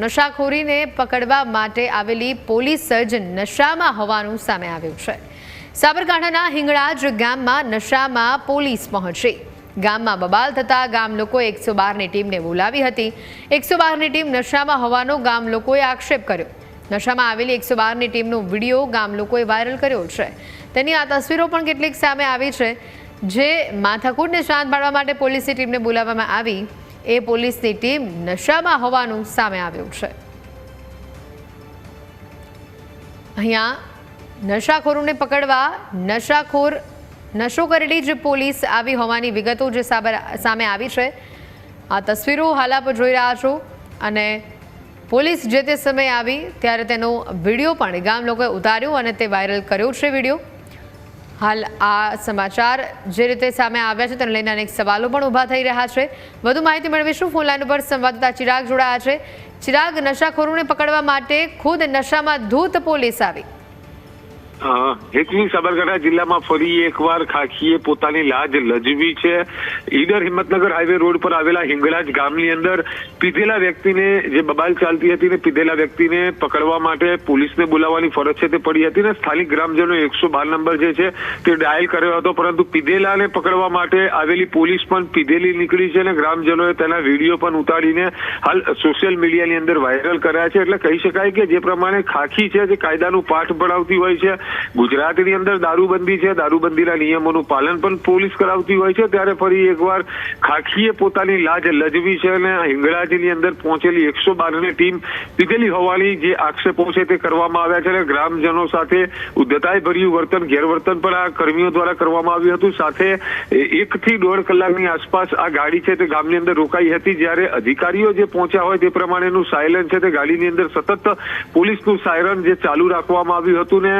નશાખોરીને પકડવા માટે આવેલી પોલીસ જ નશામાં હોવાનું સામે આવ્યું છે. સાબરકાંઠાના હિંગળાજ ગામમાં નશામાં પોલીસ પહોંચી. ગામમાં બબાલ થતા ગામ લોકોએ એકસો બારની ટીમને બોલાવી હતી. એકસો બારની ટીમ નશામાં હોવાનો ગામ લોકોએ આક્ષેપ કર્યો. નશામાં આવેલી એકસો બારની ટીમનો વીડિયો ગામ લોકોએ વાયરલ કર્યો છે. તેની આ તસવીરો પણ કેટલીક સામે આવી છે. જે માથાકૂટને શાંત પાડવા માટે પોલીસની ટીમને બોલાવવામાં આવી એ પોલીસની ટીમ નશામાં હોવાનું સામે આવ્યું છે. અહીંયા નશાખોરોને પકડવા નશાખોર નશો કરેલી જ પોલીસ આવી હોવાની વિગતો જે સામે આવી છે. આ તસવીરો હાલ આપ જોઈ રહ્યા છો અને પોલીસ જે તે સમયે આવી ત્યારે તેનો વીડિયો પણ ગામ લોકોએ ઉતાર્યો અને તે વાયરલ કર્યો છે વીડિયો. હાલ આ સમાચાર જે રીતે સામે આવ્યા છે તેને લઈને અનેક સવાલો પણ ઊભા થઈ રહ્યા છે. વધુ માહિતી મેળવીશું. ફોન લાઈન ઉપર સંવાદદાતા ચિરાગ જોડાયા છે. ચિરાગ, નશાખોરોને પકડવા માટે ખુદ નશામાં ધૂત પોલીસ આવી. હા, હેતવી સાબરકાંઠા જિલ્લામાં ફરી એકવાર ખાખીએ પોતાની લાજ લજવી છે. ઈડર હિંમતનગર હાઈવે રોડ પર આવેલા હિંગળાજ ગામની અંદર પીધેલા વ્યક્તિને જે બબાલ ચાલતી હતી ને પીધેલા વ્યક્તિને પકડવા માટે પોલીસને બોલાવવાની ફરજ છે તે પડી હતી ને સ્થાનિક ગ્રામજનો એકસો બાર નંબર જે છે તે ડાયલ કર્યો હતો પરંતુ પીધેલાને પકડવા માટે આવેલી પોલીસ પણ પીધેલી નીકળી છે અને ગ્રામજનોએ તેના વીડિયો પણ ઉતારીને હાલ સોશિયલ મીડિયાની અંદર વાયરલ કર્યા છે. એટલે કહી શકાય કે જે પ્રમાણે ખાખી છે જે કાયદાનું પાઠ ભણાવતી હોય છે ગુજરાતની અંદર દારૂબંધી છે. દારૂબંધીના નિયમોનું પાલન પણ પોલીસ કરાવતી હોય છે. ત્યારે ફરી એકવાર ખાખીએ પોતાની લાજ લજવી છે અને હિંગળાજીની અંદર પહોંચેલી એકસો બારની ટીમ પીધેલી હોવાની જે આક્ષેપો છે તે કરવામાં આવ્યા છે અને ગ્રામજનો સાથે ઉદ્ધતાએ ભર્યું વર્તન ગેરવર્તન પણ આ કર્મીઓ દ્વારા કરવામાં આવ્યું હતું. સાથે એકથી દોઢ કલાકની આસપાસ આ ગાડી છે તે ગામની અંદર રોકાઈ હતી. જ્યારે અધિકારીઓ જે પહોંચ્યા હોય તે પ્રમાણેનું સાયલન છે તે ગાડીની અંદર સતત પોલીસનું સાયરન જે ચાલુ રાખવામાં આવ્યું હતું ને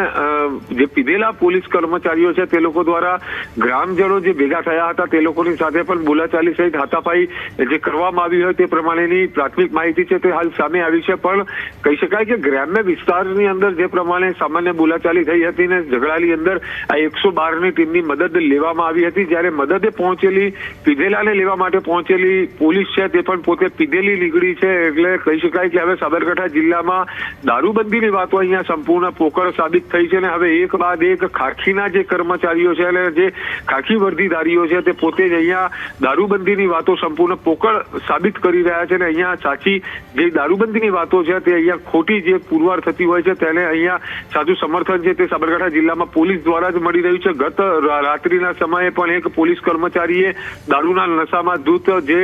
જે પીધેલા પોલીસ કર્મચારીઓ છે તે લોકો દ્વારા ગ્રામજનો જે ભેગા થયા હતા તે લોકોની સાથે પણ બોલાચાલી સહિત હાથાપાઈ જે કરવામાં આવી હોય તે પ્રમાણેની પ્રાથમિક માહિતી છે તે હાલ સામે આવી છે. પણ કહી શકાય કે ગ્રામ્ય વિસ્તારની અંદર જે પ્રમાણે સામાન્ય બોલાચાલી થઈ હતી ને ઝઘડાની અંદર આ એકસો બારની ટીમની મદદ લેવામાં આવી હતી. જ્યારે મદદે પહોંચેલી, પીધેલાને લેવા માટે પહોંચેલી પોલીસ છે તે પણ પોતે પીધેલી નીકળી છે એટલે કહી શકાય કે હવે સાબરકાંઠા જિલ્લામાં દારૂબંધીની વાતો અહીંયા સંપૂર્ણ પોકળ સાબિત થઈ છે ને હવે એક બાદ એક ખાખીના જે કર્મચારીઓ છે અને જે ખાખી વર્દીધારીઓ છે તે પોતે જ અહીંયા દારૂબંધીની વાતો સંપૂર્ણ પોકળ સાબિત કરી રહ્યા છે અને અહીંયા સાચી જે દારૂબંધીની વાતો છે તે અહીંયા ખોટી જે પુરવાર થતી હોય છે તેને અહીંયા સાચું સમર્થન છે તે સાબરકાંઠા જિલ્લામાં પોલીસ દ્વારા જ મળી રહ્યું છે. ગત રાત્રિના સમયે પણ એક પોલીસ કર્મચારીએ દારૂના નશામાં ધૂત જે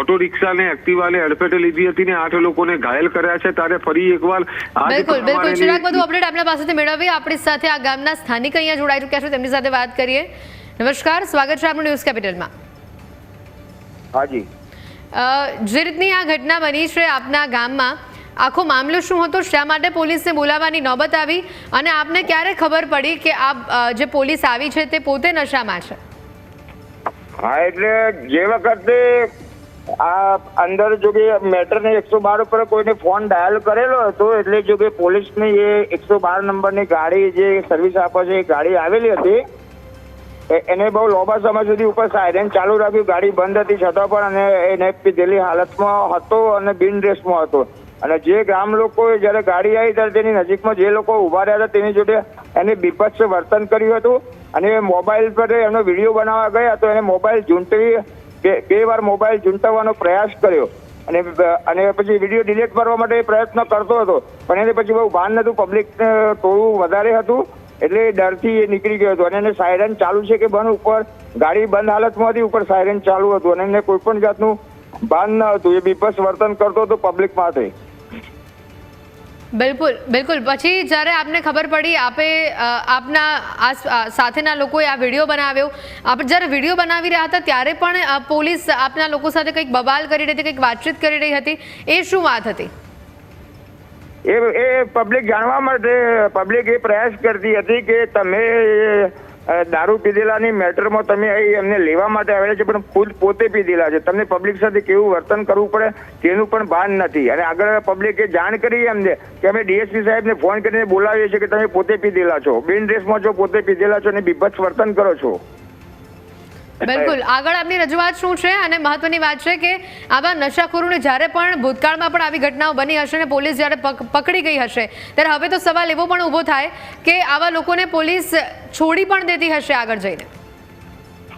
ઓટો રિક્ષાને એક્ટિવાને અડફેટે લીધી હતી ને આઠ લોકોને ઘાયલ કર્યા છે. ત્યારે ફરી એકવાર બિલકુલ બિલકુલ. ચિરાગ બધું અપડેટ આપણા પાસેથી મેળવીએ. આપણી સાથે આ ગામના સ્થાનિક અહીંયા જોડાઈ ચૂક્યા છે. તેમની સાથે વાત કરીએ. નમસ્કાર સ્વાગત છે આપણું ન્યૂઝ કેપિટલમાં. હાજી. અ, જે રીતની આ ઘટના બની છે આપના ગામમાં આખો મામલો શું હતો શા માટે પોલીસને બોલાવવાની નોબત આવી અને આપને ક્યારે ખબર પડી કે આ જે પોલીસ આવી છે તે પોતે નશામાં છે? હા એટલે જે વખતે આ અંદર જો કે મેટરને એકસો બાર ઉપર કોઈને ફોન ડાયલ કરેલો હતો, એટલે જો કે પોલીસની એ એકસો બાર નંબરની ગાડી જે સર્વિસ આપે છે એ ગાડી આવેલી હતી એને બહુ લાંબા સમય સુધી ઉપર સાયરન ચાલુ રાખ્યું, ગાડી બંધ હતી છતાં પણ અને એને પીધેલી હાલતમાં હતો અને બિન ડ્રેસમાં હતો. અને જે ગામ લોકોએ જ્યારે ગાડી આવી ત્યારે તેની નજીકમાં જે લોકો ઊભા રહ્યા હતા તેની જોડે એને બીભત્સ વર્તન કર્યું હતું. અને મોબાઈલ પર એનો વીડિયો બનાવવા ગયા તો એને મોબાઈલ ઝૂંટવી બે વાર મોબાઈલ ઝૂંટવવાનો પ્રયાસ કર્યો. અને અને પછી વીડિયો ડિલીટ કરવા માટે પ્રયત્ન કરતો હતો. પણ એને પછી બહુ ભાન નહોતું. પબ્લિક થોડું વધારે હતું. એટલે ડરથી એ નીકળી ગયો હતો. અને એને સાયરન ચાલુ છે કે બંધ ઉપર? ગાડી બંધ હાલતમાં હતી ઉપર સાયરન ચાલુ હતું. અને એને કોઈ પણ જાતનું ભાન ન હતું. એ બીભત્સ વર્તન કરતો હતો પબ્લિક માટે. બિલકુલ બિલકુલ. પછી જ્યારે આપને ખબર પડી, આપે આપના આ સાથેના લોકોએ આ વીડિયો બનાવ્યો. આપ જ્યારે વીડિયો બનાવી રહ્યા હતા, ત્યારે પણ પોલીસ આપના લોકો સાથે કંઈક બબાલ કરી રહી હતી, કંઈક વાતચીત કરી રહી હતી. એ શું વાત હતી? એ એ પબ્લિક જાણવા માટે પબ્લિક એ પ્રયાસ કરતી હતી કે તમે દારૂ પીધેલાની મેટરમાં તમે એમને લેવા માટે આવેલા છે, પણ ખુદ પોતે પીધેલા છે. તમને પબ્લિક સાથે કેવું વર્તન કરવું પડે, તેનું પણ ભાન નથી. અને આગળ પબ્લિકે જાણ કરી એમને કે અમે ડીએસપી સાહેબને ફોન કરીને બોલાવીએ છીએ કે તમે પોતે પીધેલા છો. બિન ડ્રેસમાં છો પોતે પીધેલા છો અને બીભત્સ વર્તન કરો છો. બિલકુલ. આગળ આપની રજૂઆત શું છે? અને મહત્વની વાત છે કે આવા નશાખોરોને જ્યારે પણ ભૂતકાળમાં પણ આવી ઘટનાઓ બની હશે અને પોલીસ જ્યારે પકડી ગઈ હશે, ત્યારે હવે તો સવાલ એવો પણ ઊભો થાય કે આવા લોકોને પોલીસ છોડી પણ દેતી હશે આગળ જઈને.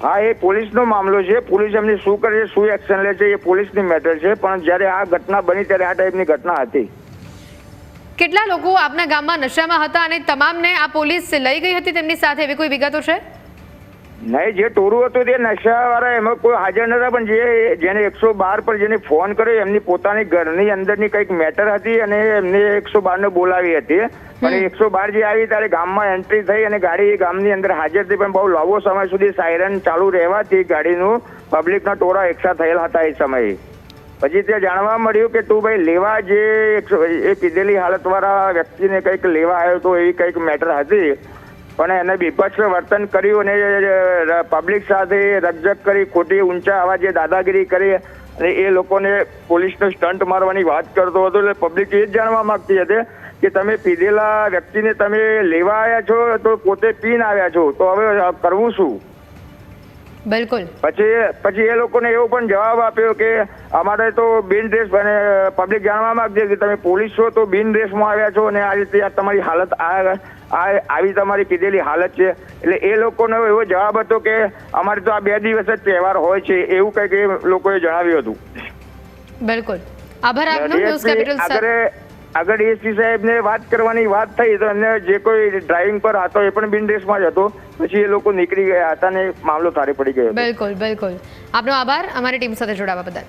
હા એ પોલીસનો મામલો છે. પોલીસ એમની શું કરે છે શું એક્શન લે છે એ પોલીસની મેટર છે. પણ જ્યારે આ ઘટના બની ત્યારે આ ટાઈપની ઘટના હતી. કેટલા લોકો આપના ગામમાં નશામાં હતા અને તમામને આ પોલીસ લઈ ગઈ હતી તેમની સાથે એવી કોઈ વિગતો છે? નહીં જે ટોરું હતું તે નશાવાળા એમાં કોઈ હાજર નતા પણ જે જેને એકસો બાર પર જેને ફોન કર્યો એમની પોતાની ઘરની અંદરની કંઈક મેટર હતી અને એમને એકસો બારને બોલાવી હતી. પણ એકસો બાર જે આવી ત્યારે ગામમાં એન્ટ્રી થઈ અને ગાડી ગામની અંદર હાજર થઈ પણ બહુ લાંબો સમય સુધી સાયરન ચાલુ રહેવાથી ગાડીનું પબ્લિકના ટોળા એકઠા થયેલા હતા એ સમયે. પછી ત્યાં જાણવા મળ્યું કે તું ભાઈ લેવા જે એ પીધેલી હાલતવાળા વ્યક્તિને કંઈક લેવા આવ્યો તો એવી કંઈક મેટર હતી. પણ એને બીભત્સ વર્તન કર્યું અને પબ્લિક સાથે રકઝક કરી ખોટી ઊંચા અવાજે દાદાગીરી કરી અને એ લોકોને પોલીસને સ્ટન્ટ મારવાની વાત કરતો હતો. એટલે પબ્લિક એ જ જાણવા માંગતી હતી કે તમે પીધેલા વ્યક્તિને તમે લેવા આવ્યા છો તો પોતે પીન આવ્યા છો. તો હવે કરવું શું? બિલકુલ. પછી પછી એ લોકોને એવો પણ જવાબ આપ્યો કે અમારે તો બિન ડ્રેસ અને પબ્લિક જાણવા માંગશે કે તમે પોલીસ છો તો બિન ડ્રેસમાં આવ્યા છો અને આ રીતે તમારી હાલત આ આ આવી તમારી કીધેલી હાલત છે. એટલે એ લોકોનો એવો જવાબ હતો કે અમારે તો આ બે દિવસ જ તહેવાર હોય છે એવું કંઈક એ લોકોએ જણાવ્યું હતું. બિલકુલ. આભાર આપનો ન્યૂઝ કેપિટલ આગળ આગળ એસપી સાહેબને વાત કરવાની વાત થઈ તો એમને જે કોઈ ડ્રાઇવિંગ પર હતો એ પણ બિન ડ્રેસમાં જ હતો. પછી એ લોકો નીકળી ગયા હતા ને મામલો થારે પડી ગયો બિલકુલ બિલકુલ. આપનો આભાર. અમારી ટીમ સાથે જોડાવા બદલ.